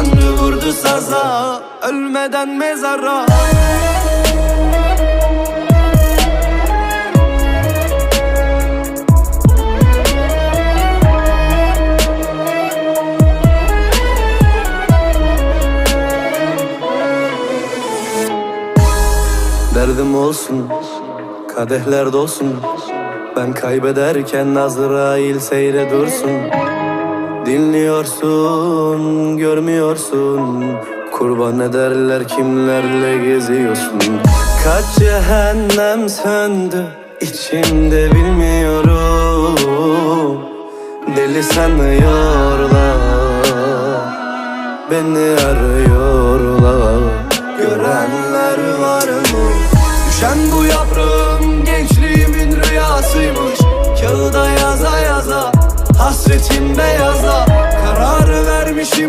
Tanrı vurdu saza Ölmeden mezara. Derdim olsun, kadehler dolsun. Ben kaybederken Azrail seyre dursun Dinliyorsun, görmüyorsun. Kurban ederler kimlerle geziyorsun. Kaç cehennem söndü içimde bilmiyorum. Deli sanıyorlar Beni arıyorlar. Görenler var mı? Düşen